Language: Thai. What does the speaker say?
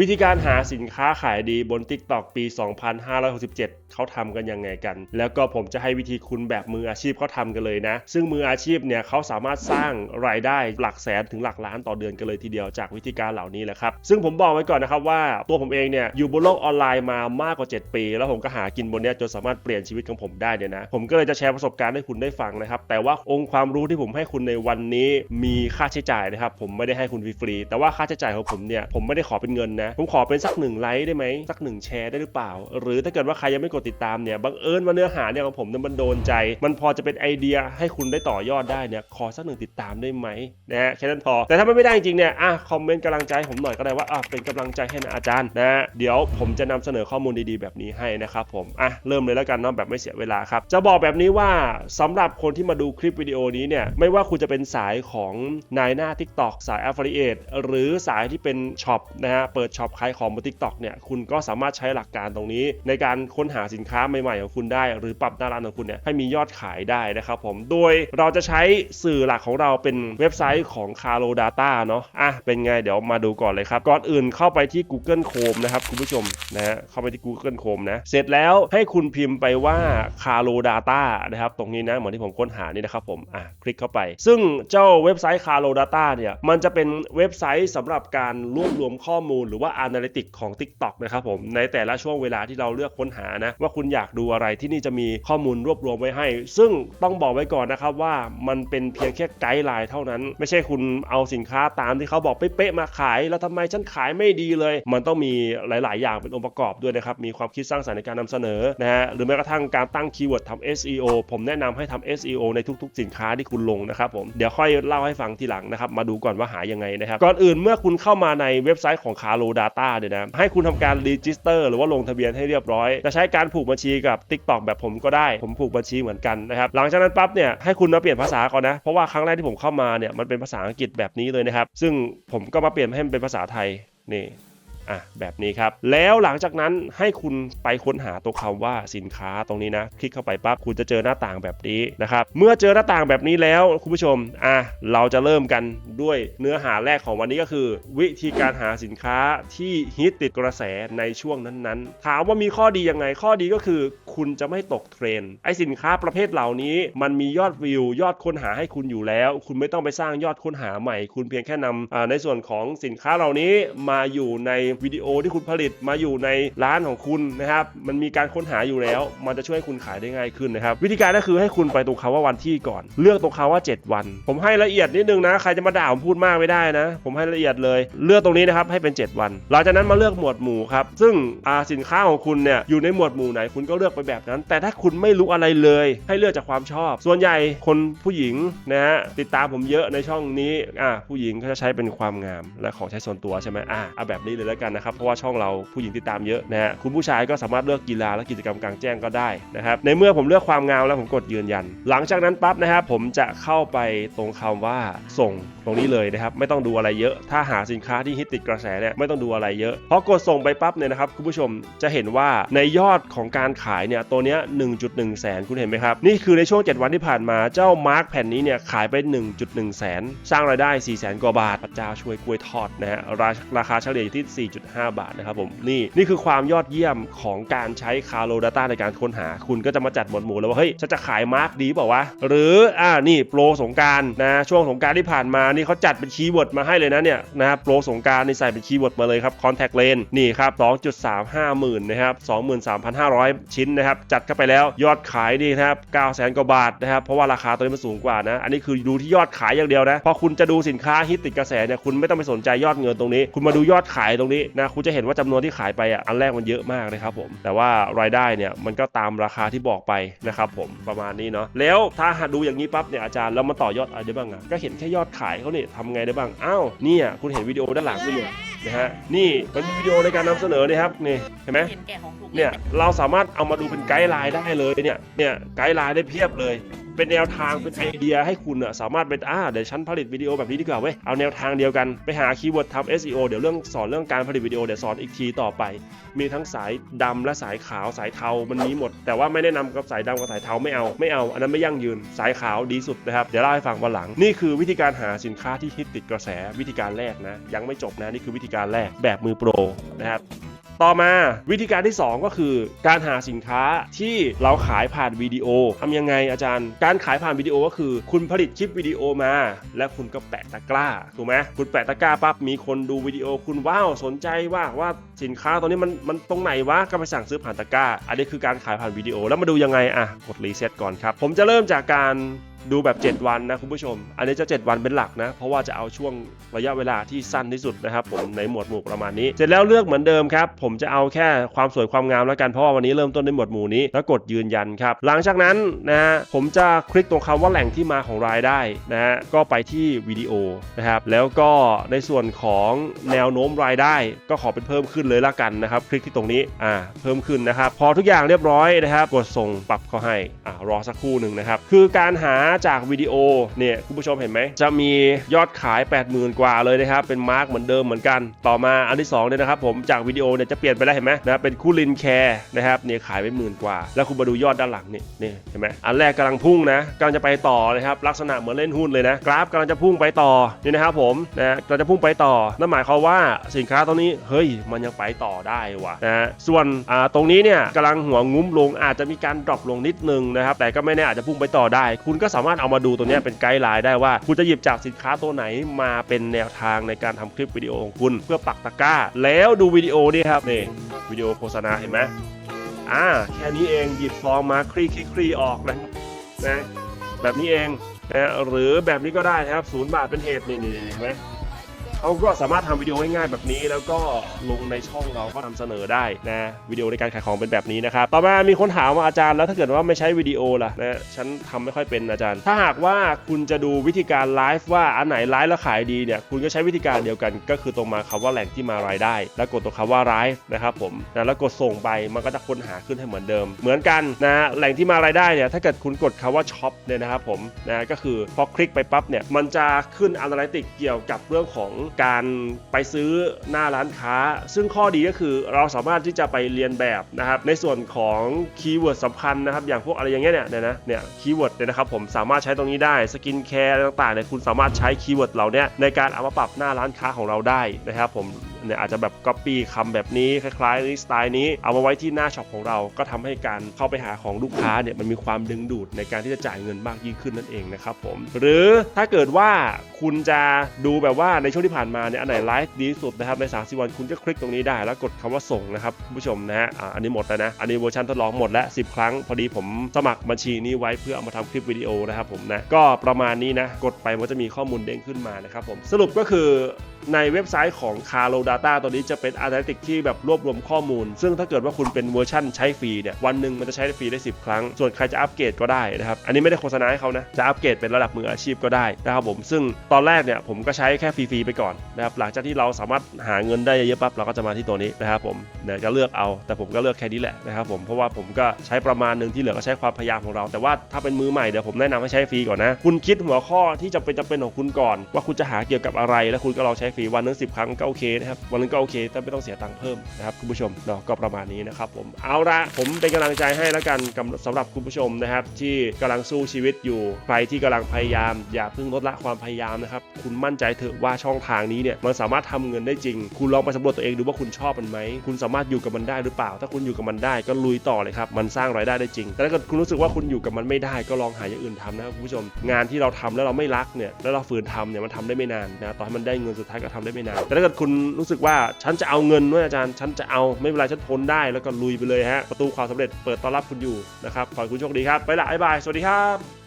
วิธีการหาสินค้าขายดีบน TikTok ปี 2567 เขาทำกันยังไงกัน แล้วก็ผมจะให้วิธีคุณแบบมืออาชีพเขาทำกันเลยนะ ซึ่งมืออาชีพเนี่ยเขาสามารถสร้างรายได้หลักแสนถึงหลักล้านต่อเดือนกันเลยทีเดียวจากวิธีการเหล่านี้แหละครับ ซึ่งผมบอกไว้ก่อนนะครับว่าตัวผมเองเนี่ยอยู่บนโลกออนไลน์มามากกว่า 7 ปี แล้วผมก็หากินบนนี้จนสามารถเปลี่ยนชีวิตของผมได้เนี่ยนะ ผมก็เลยจะแชร์ประสบการณ์ให้คุณได้ฟังนะครับ แต่ว่าองค์ความรู้ที่ผมให้คุณในวันนี้มีค่าใช้จ่ายนะครับ ผมไม่ได้ให้คุณฟรีๆแต่ว่าค่าใช้จ่ายของผมเนี่ยผมไม่ได้ขอเป็นเงินนะผมขอเป็นสักหนึ่งไลค์ได้ไหมสักหนึ่งแชร์ได้หรือเปล่า หรือถ้าเกิดว่าใครยังไม่กดติดตามเนี่ยบังเอิญว่าเนื้อหาเนี่ยของผมเนี่ยมันโดนใจ มันพอจะเป็นไอเดียให้คุณได้ต่อยอดได้เนี่ยขอสักหนึ่งติดตามได้ไหมนะฮะแค่นั้นพอ แต่ถ้าไม่ได้จริงเนี่ยอะคอมเมนต์กำลังใจผมหน่อยก็ได้ว่าอะเป็นกำลังใจให้นะอาจารย์นะเดี๋ยวผมจะนำเสนอข้อมูลดีๆแบบนี้ให้นะครับผมอะเริ่มเลยแล้วกันเนาะแบบไม่เสียเวลาครับจะบอกแบบนี้ว่าสำหรับคนที่มาดูคลิปวิดีโอนี้เนี่ยไม่ว่าคุณจะเป็นสายของนายหน้า TikTok สาย Affiliate หรือสายที่เป็นช็อปนะฮะเปิดช็อปขายของบน TikTok เนี่ยคุณก็สามารถใช้หลักการตรงนี้ ในการค้นหาสินค้าใหม่ๆของคุณได้ หรือปรับหน้าร้านของคุณเนี่ยให้มียอดขายได้นะครับผมโดยเราจะใช้สื่อหลักของเราเป็นเว็บไซต์ของ Caro Data เนาะอะเป็นไงเดี๋ยวมาดูก่อนเลยครับ ก่อนอื่นเข้าไปที่ Google Chrome นะครับคุณผู้ชมนะฮะเข้าไปที่ Google Chrome นะเสร็จแล้วให้คุณพิมพ์ไปว่า Caro Data นะครับตรงนี้นะเหมือนที่ผมค้นหานี่นะครับผมอะคลิกเข้าไป ซึ่งเจ้าเว็บไซต์ Caro Data เนี่ยมันจะเป็นเว็บไซต์สำหรับการรวบรวมข้อมูลหรือว่า่า Analytics ของ TikTok นะครับผมในแต่ละช่วงเวลาที่เราเลือกค้นหานะว่าคุณอยากดูอะไรที่นี่จะมีข้อมูลรวบรวมไว้ให้ ซึ่งต้องบอกไว้ก่อนนะครับว่ามันเป็นเพียงแค่ไกด์ไลน์เท่านั้น ไม่ใช่คุณเอาสินค้าตามที่เขาบอกเป๊ะๆมาขาย แล้วทำไมฉันขายไม่ดีเลย มันต้องมีหลาย ๆ อย่างเป็นองค์ประกอบด้วยนะครับมีความคิดสร้างสรรค์ในการนำเสนอนะฮะหรือแม้กระทั่งการตั้งคีย์เวิร์ดทำ SEO ผมแนะนำให้ทำ SEO ในทุก ๆ สินค้าที่คุณลงนะครับผมเดี๋ยวค่อยเล่าให้ฟังทีหลังนะครับมาดูก่อนว่าหายังไงนะครับก่อนอื่นเมื่อคุณเข้ามาในเว็บไซต์ของ Caro Data เนี่ยนะให้คุณทำการรีจิสเตอร์หรือว่าลงทะเบียนให้เรียบร้อย จะใช้การผูกบัญชีกับ TikTok แบบผมก็ได้ ผมผูกบัญชีเหมือนกันนะครับ หลังจากนั้นปั๊บเนี่ยให้คุณมาเปลี่ยนภาษาก่อนนะ เพราะว่าครั้งแรกที่ผมเข้ามาเนี่ยมันเป็นภาษาอังกฤษแบบนี้เลยนะครับ ซึ่งผมก็มาเปลี่ยนให้มันเป็นภาษาไทยนี่ อะแบบนี้ครับ แล้วหลังจากนั้นให้คุณไปค้นหาตัวคำว่าสินค้าตรงนี้นะ คลิกเข้าไปปั๊บคุณจะเจอหน้าต่างแบบนี้นะครับ เมื่อเจอหน้าต่างแบบนี้แล้วคุณผู้ชมอะเราจะเริ่มกันด้วยเนื้อหาแรกของวันนี้ก็คือ วิธีการหาสินค้าที่ฮิตติดกระแสในช่วงนั้นๆ ถามว่ามีข้อดียังไงข้อดีก็คือ คุณจะไม่ตกเทรนด์ไอสินค้าประเภทเหล่านี้มันมียอดวิว ยอดค้นหาให้คุณอยู่แล้ว คุณไม่ต้องไปสร้างยอดค้นหาใหม่ คุณเพียงแค่นำอ่าในส่วนของสินค้าเหล่านี้มาอยู่ในวิดีโอที่คุณผลิตมาอยู่ในร้านของคุณนะครับ มันมีการค้นหาอยู่แล้ว มันจะช่วยให้คุณขายได้ง่ายขึ้นนะครับ วิธีการก็คือให้คุณไปตรงคำว่าวันที่ก่อน เลือกตรงคำว่า 7 วัน ผมให้ละเอียดนิดนึงนะ ใครจะมาด่าผมพูดมากไม่ได้นะ ผมให้ละเอียดเลย เลือกตรงนี้นะครับให้เป็น 7 วัน หลังจากนั้นมาเลือกหมวดหมู่ครับ ซึ่งสินค้าของคุณเนี่ยอยู่ในหมวดหมู่ไหนคุณก็เลือกไปแบบนั้น แต่ถ้าคุณไม่รู้อะไรเลย ให้เลือกจากความชอบ ส่วนใหญ่คนผู้หญิงนะฮะติดตามผมเยอะในช่องนี้อ่าผู้หญิงก็จะใช้เป็นความงามและของใช้ส่วนตัวใช่ไหมอ่าเอาแบบนี้เลยแล้วกันนะครับ เพราะว่าช่องเราผู้หญิงติดตามเยอะนะฮะคุณผู้ชายก็สามารถเลือกกีฬาและกิจกรรมกลางแจ้งก็ได้นะครับในเมื่อผมเลือกความงามแล้วผมกดยืนยัน หลังจากนั้นปั๊บนะครับผมจะเข้าไปตรงคำว่าส่งตรงนี้เลยนะครับไม่ต้องดูอะไรเยอะ ถ้าหาสินค้าที่ฮิตติดกระแสเนี่ยไม่ต้องดูอะไรเยอะพอกดส่งไปปั๊บเนี่ยนะครับคุณผู้ชมจะเห็นว่าในยอดของการขายเนี่ยตัวเนี้ย1.1 แสนคุณเห็นไหมครับ นี่คือในช่วง 7 วันที่ผ่านมาเจ้ามาร์กแผ่นนี้เนี่ยขายไป 1.1 แสน สร้างรายได้ 4 แสนกว่าบาทพระเจ้าช่วยกล้วยทอดนะฮะรราคาเฉลี่ยอยู่ที่4.5บาทนะครับผมนี่นี่คือความยอดเยี่ยมของการใช้คาร์โลดาต้าในการค้นหา คุณก็จะมาจัดหมวดหมู่แล้วว่าเฮ้ยฉันจะขายมาร์กดีเปล่าวะหรืออ่านี่โปรสงการนะช่วงสงการที่ผ่านมานี่เขาจัดเป็นคีย์เวิร์ดมาให้เลยนะเนี่ยนะโปรสงการนี่ใส่เป็นคีย์เวิร์ดมาเลยครับ contact lens นี่ครับ 2.35หมื่นนะครับ23,500 ชิ้นนะครับจัดเข้าไปแล้วยอดขายนี่นะครับ9แสนกว่าบาทนะครับเพราะว่าราคาตัวนี้มันสูงกว่านะอันนี้คือดูที่ยอดขายอย่างเดียวนะพอคุณจะดูสินค้าฮิตติดกระแสเนี่ยคุณไม่ต้องไปสนใจยอดเงินตรงนี้ คุณมาดูยอดขายตรงนี้นะคุณจะเห็นว่าจำนวนที่ขายไปอะอันแรกมันเยอะมากนะครับผมแต่ว่ารายได้เนี่ยมันก็ตามราคาที่บอกไปนะครับผมประมาณนี้เนาะแล้วถ้าหากดูอย่างนี้ปั๊บเนี่ยอาจารย์แล้วมาต่อยอดอะไรได้บ้างอะก็เห็นแค่ยอดขายเขาเนี่ยทำไงได้บ้างอ้าวเนี่ยคุณเห็นวิดีโอด้านหลังด้วยนะฮะนี่มันมีวิดีโอในการนำเสนอนะครับนี่เห็นไหมเห็นแก่ของถูกเนี่ยเราสามารถเอามาดูเป็นไกด์ไลน์ได้เลยเนี่ยเนี่ยไกด์ไลน์ได้เพียบเลย เป็นแนวทางเป็นไอเดียให้คุณอะสามารถเป็นอ่าเดี๋ยวฉันผลิตวิดีโอแบบนี้ดีกว่าเว้ยเอาแนวทางเดียวกันไปหาคีย์เวิร์ดทำ SEO เดี๋ยวเรื่องสอนเรื่องการผลิตวิดีโอเดี๋ยวสอนอีกทีต่อไป มีทั้งสายดำและสายขาวสายเทามันมีหมด แต่ว่าไม่แนะนำกับสายดำกับสายเทาไม่เอาไม่เอาอันนั้นไม่ยั่งยืนสายขาวดีสุดนะครับเดี๋ยวเล่าให้ฟังวันหลังนี่คือวิธีการหาสินค้าที่ฮิตติดกระแสวิธีการแรกนะยังไม่จบนะนี่คือวิธีการแรกแบบมือโปรนะครับ ต่อมาวิธีการที่ 2 ก็คือ การหาสินค้าที่เราขายผ่านวิดีโอทำยังไงอาจารย์ การขายผ่านวิดีโอก็คือ คุณผลิตคลิปวิดีโอมา แล้วคุณก็แปะตะกร้าถูกไหมคุณแปะตะกร้าปั๊บมีคนดูวิดีโอ คุณว้าวสนใจว่าว่าสินค้าตัวนี้มันมันตรงไหนวะก็ไปสั่งซื้อผ่านตะกร้า อันนี้คือการขายผ่านวิดีโอแล้วมาดูยังไงอะกดรีเซ็ตก่อนครับ ผมจะเริ่มจากการ ดูแบบ 7 วันนะคุณผู้ชม อันนี้จะ 7 วันเป็นหลักนะ เพราะว่าจะเอาช่วงระยะเวลาที่สั้นที่สุดนะครับผมในหมวดหมู่ประมาณนี้ เสร็จแล้วเลือกเหมือนเดิมครับ ผมจะเอาแค่ความสวยความงามแล้วกัน เพราะว่าวันนี้เริ่มต้นในหมวดหมู่นี้ แล้วกดยืนยันครับ หลังจากนั้นนะผมจะคลิกตรงคำว่าแหล่งที่มาของรายได้นะฮะ ก็ไปที่วิดีโอนะครับ แล้วก็ในส่วนของแนวโน้มรายได้ ก็ขอเป็นเพิ่มขึ้นเลยละกันนะครับ คลิกที่ตรงนี้ อ่า เพิ่มขึ้นนะครับ พอทุกอย่างเรียบร้อยนะครับ กดส่งปรับเขาให้ อ่ารอสักครู่หนึ่งนะครับ คือการหาจากวิดีโอเนี่ยคุณผู้ชมเห็นไหมจะมียอดขาย 80,000 กว่าเลยนะครับเป็นมาร์กเหมือนเดิมเหมือนกัน ต่อมาอันที่2เนี่ยนะครับผมจากวิดีโอเนี่ยจะเปลี่ยนไปแล้วเห็นไหมนะครับเป็นคู่ลินแคร์นะครับเนี่ยขายไปหมื่นกว่า แล้วคุณมาดูยอดด้านหลังนี่นี่เห็นไหมอันแรกกำลังพุ่งนะกำลังจะไปต่อนะครับลักษณะเหมือนเล่นหุ้นเลยนะกราฟกำลังจะพุ่งไปต่อนี่นะครับผมนะกำลังจะพุ่งไปต่อนั่นหมายความว่าสินค้าตัวนี้เฮ้ยมันยังไปต่อได้ว่ะนะฮะส่วนอ่าตรงนี้เนี่ยกำลังหัวงุ้มลงอาจจะมีการดรอปลงนิดนึงนะครับแต่ก็ไม่แน่อาจจะพุ่งไปต่อได้ คุณก็สามารถเอามาดูตัวนี้เป็นไกด์ไลน์ได้ว่า คุณจะหยิบจากสินค้าตัวไหนมาเป็นแนวทางในการทำคลิปวิดีโอของคุณ เพื่อปักตะกร้า แล้วดูวิดีโอนี่ครับนี่วิดีโอโฆษณาเห็นไหมอ่าแค่นี้เองหยิบฟองมาคลี่คลี่คลีออกนะนะแบบนี้เองนะหรือแบบนี้ก็ได้นะครับศูนย์บาทเป็นเหตุนี่นี่เห็นไหม เขาก็สามารถทำวิดีโอง่ายๆแบบนี้ แล้วก็ลงในช่องเราก็นำเสนอได้นะวิดีโอในการขายของเป็นแบบนี้นะครับต่อมามีคนถามว่าอาจารย์แล้วถ้าเกิดว่าไม่ใช้วิดีโอล่ะนะฉันทำไม่ค่อยเป็นอาจารย์ ถ้าหากว่าคุณจะดูวิธีการไลฟ์ว่าอันไหนไลฟ์แล้วขายดีเนี่ยคุณก็ใช้วิธีการเดียวกัน ก็คือตรงมาคำว่าแหล่งที่มารายได้ แล้วกดตรงคำว่าไลฟ์นะครับผมนะแล้วกดส่งไปมันก็จะค้นหาขึ้นให้เหมือนเดิม เหมือนกันนะแหล่งที่มารายได้เนี่ยถ้าเกิดคุณกดคำว่าช็อปเนี่ยนะครับผมนะก็คือพอคลิกไปปั๊บเนี่ยมันจะขึ้นอ n a l y t i c เกี่ยวกับเรื่องของการไปซื้อหน้าร้านค้า ซึ่งข้อดีก็คือเราสามารถที่จะไปเรียนแบบนะครับในส่วนของคีย์เวิร์ดสำคัญนะครับอย่างพวกอะไรอย่างเงี้ยเนี่ยนะเนี่ยคีย์เวิร์ดเนี่ยนะครับผมสามารถใช้ตรงนี้ได้สกินแคร์อะไรต่างๆเนี่ยคุณสามารถใช้คีย์เวิร์ดเหล่านี้ในการเอามาปรับหน้าร้านค้าของเราได้นะครับผม เนี่ยอาจจะแบบก๊อปปี้คำแบบนี้คล้ายๆนี้สไตล์นี้เอามาไว้ที่หน้าช็อปของเราก็ทำให้การเข้าไปหาของลูกค้าเนี่ยมันมีความดึงดูดในการที่จะจ่ายเงินมากยิ่งขึ้นนั่นเองนะครับผมหรือถ้าเกิดว่าคุณจะดูแบบว่าในช่วงที่ผ่านมาเนี่ยอันไหนไลฟ์ดีสุดนะครับใน 30 วันคุณก็คลิกตรงนี้ได้ แล้วกดคำว่าส่งนะครับผู้ชมนะฮะอันนี้หมดแล้วนะอันนี้เวอร์ชันทดลองหมดแล้ว10 ครั้ง พอดีผมสมัครบัญชีนี้ไว้เพื่อเอามาทำคลิปวิดีโอนะครับผมนะก็ประมาณนี้นะ กดไปมันจะมีข้อมูลเด้งขึ้นมานะครับผมสรุปก็คือในเว็บไซต์ของ Caro Data ตัวนี้จะเป็น Analytics ที่แบบรวบรวมข้อมูล ซึ่งถ้าเกิดว่าคุณเป็นเวอร์ชั่นใช้ฟรีเนี่ย วันหนึ่งมันจะใช้ฟรีได้ 10 ครั้ง ส่วนใครจะอัปเกรดก็ได้นะครับ อันนี้ไม่ได้โฆษณาให้เขานะ จะอัปเกรดเป็นระดับมืออาชีพก็ได้นะครับผม ซึ่งตอนแรกเนี่ยผมก็ใช้แค่ฟรีๆไปก่อนนะครับ หลังจากที่เราสามารถหาเงินได้เยอะปั๊บเราก็จะมาที่ตัวนี้นะครับผมเนี่ยก็เลือกเอา แต่ผมก็เลือกแค่นี้แหละนะครับผม เพราะว่าผมก็ใช้ประมาณหนึ่งที่เหลือก็ใช้ความพยายามของเรา แต่ว่าถ้าเป็นมือใหม่เดี๋ยวผมแนะนำให้ใช้ฟรีก่อนนะ คุณคิดหัวข้อที่จะเป็นจะเป็นของคุณก่อน ว่าคุณจะหาเกี่ยวกับอะไร แล้วคุณก็ลองใช้ฟรีวันหนึงสิครั้งก็โอเคนะครับ วันนึงก็โอเคแต่ไม่ต้องเสียตังค์เพิ่มนะครับคุณผู้ชมเนาะก็ประมาณนี้นะครับผมเอาละผมเป็นกำลังใจให้แล้วกันกำสำหรับคุณผู้ชมนะครับ ที่กำลังสู้ชีวิตอยู่ใครที่กำลังพยายาม อย่าเพิ่งลดละความพยายามนะครับคุณมั่นใจเถอะว่าช่องทางนี้เนี่ยมันสามารถทำเงินได้จริง คุณลองไปสำรวจตัวเองดูว่าคุณชอบมันไหมคุณสามารถอยู่กับมันได้หรือเปล่า ถ้าคุณอยู่กับมันได้ก็ลุยต่อเลยครับมันสร้างรายได้ได้จริง แต่ถ้าเกิดคุณรู้สึกว่าคุณอยู่กับมันไม่ได้ก็ลองหาอย่างอื่นทำนะครับคุณผู้ชม งานที่เราทำแล้วเราไม่รักเนี่ยแล้วเราฝืนทำเนี่ยมันทำได้ไม่นานนะต่อให้มันได้เงินสุดท้ายก็ทำได้ไม่นาน แต่ถ้าเกิดคุณรู้สึกว่าฉันจะเอาเงินด้วยอาจารย์ ฉันจะเอาไม่เป็นไรฉันทนได้แล้วก็ลุยไปเลยฮะ ประตูความสำเร็จเปิดต้อนรับคุณอยู่นะครับ ขอให้คุณโชคดีครับ ไปละบ๊ายบาย สวัสดีครับ